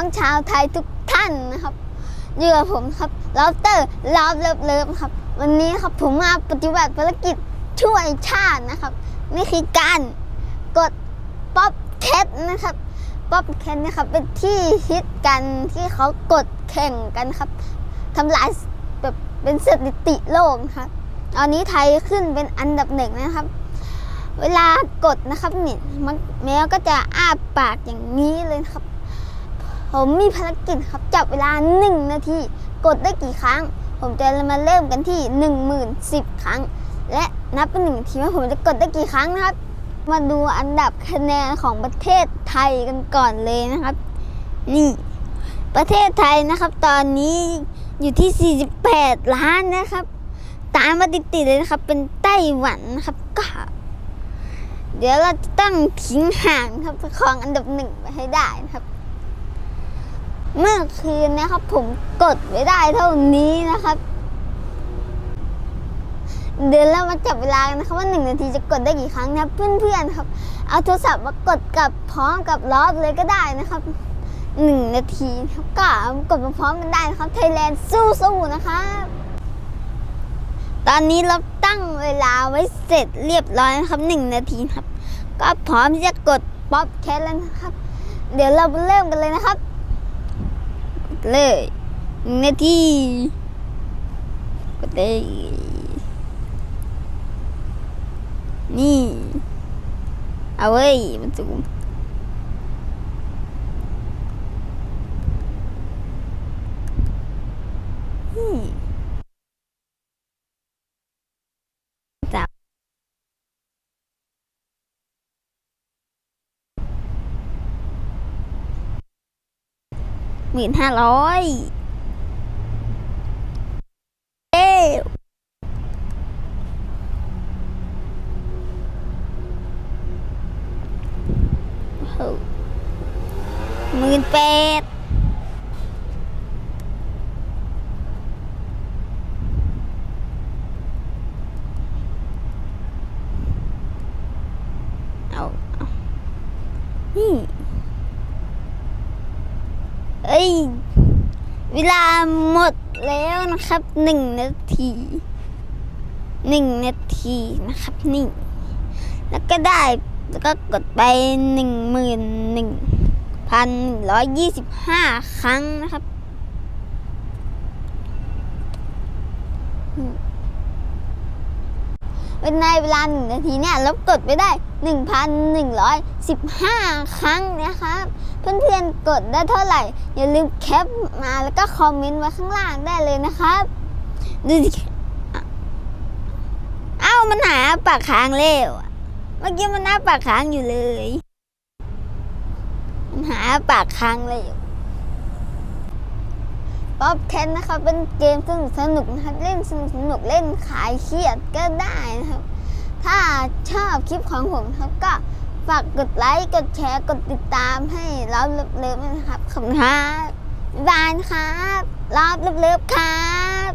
ท้องชาวไทยทุกท่านนะครับอยู่กับผมครับลอฟเตอร์ลอฟเลิฟเลิฟครับ วันนี้ครับผมมาปฏิบัติภารกิจช่วยชาตินะครับ นี่คือการกดป๊อปแคทนะครับป๊อปแคทนะครับเป็นที่ฮิตกันที่เขากดแข่งกันครับทำลายแบบเป็นสถิติโลกครับตอนนี้ไทยขึ้นเป็นอันดับหนึ่งนะครับ เวลากดนะครับนี่มันแมวก็จะอ้าปากอย่างนี้เลยครับ ผมมีภารกิจครับจับเวลา 1 นาที กดได้กี่ครั้ง ผมจะมาเริ่มกันที่ 1 0 0 0 10ครั้ง และนับเป็นหนึ่งนาทีว่าผมจะกดได้กี่ครั้งนะครับ มาดูอันดับคะแนนของประเทศไทยกันก่อนเลยนะครับนี่ประเทศไทยนะครับตอนนี้อยู่ที่ 48 ล้านนะครับ ตามมาติดๆเลยนะครับ เป็นไต้หวันนะครับก็เดี๋ยวเราจะต้องทิ้งห่างครับประคองอันดับหนึ่งไปให้ได้นะครับ เมื่อคืนนะครับ ผมกดไว้ได้เท่านี้นะครับ เดี๋ยวเรามาจับเวลากันนะครับว่าหนึ่งนาทีจะกดได้กี่ครั้งนะครับเพื่อนๆครับ เอาโทรศัพท์มากดกับพร้อมกับล้อเลยก็ได้นะครับหนึ่งนาทีครับก็กดมาพร้อมกันได้นะครับไทยแลนด์สู้ๆนะครับตอนนี้เราตั้งเวลาไว้เสร็จเรียบร้อยนะครับหนึ่งนาทีครับ ก็พร้อมที่จะกดป๊อปแคสแล้วนะครับ เดี๋ยวเราเริ่มกันเลยนะครับ เลยหนึ่งนาทีกดเลยนี่ เอาเว้ยมันสูงนี่ หมื่นห้าร้อยเอ้หมื่นแปดเอาเอานี่ เอ้ย เวลาหมดแล้วนะครับหนึ่งนาทีหนึ่งนาทีนะครับนี่ แล้วก็ได้แล้วก็กดไปหนึ่งหมื่นหนึ่งพันร้อยยี่สิบห้าครั้งนะครับ ในเวลาหนึ่งนาทีเนี่ยเรากดไปได้หนึ่งพันหนึ่งร้อยสิบห้าครั้งนะครับ เพื่อนๆกดได้เท่าไหร่ อย่าลืมแคปมาแล้วก็คอมเมนต์ไว้ข้างล่างได้เลยนะครับดูสิเอ้ามันหาปากค้างเร็วเมื่อกี้มันหน้าปากค้างอยู่เลย มันหาปากค้างเลย ป๊อปเทนนะครับเป็นเกมสนุกสนุกนะครับเล่นสนุกสนุกเล่นขายเครียดก็ได้นะครับ ถ้าชอบคลิปของผมครับก็ฝากกดไลค์กดแชร์กดติดตามให้รอบเลิฟๆนะครับขอบคุณครับบ๊ายบายนครับรอบเลิฟๆครับ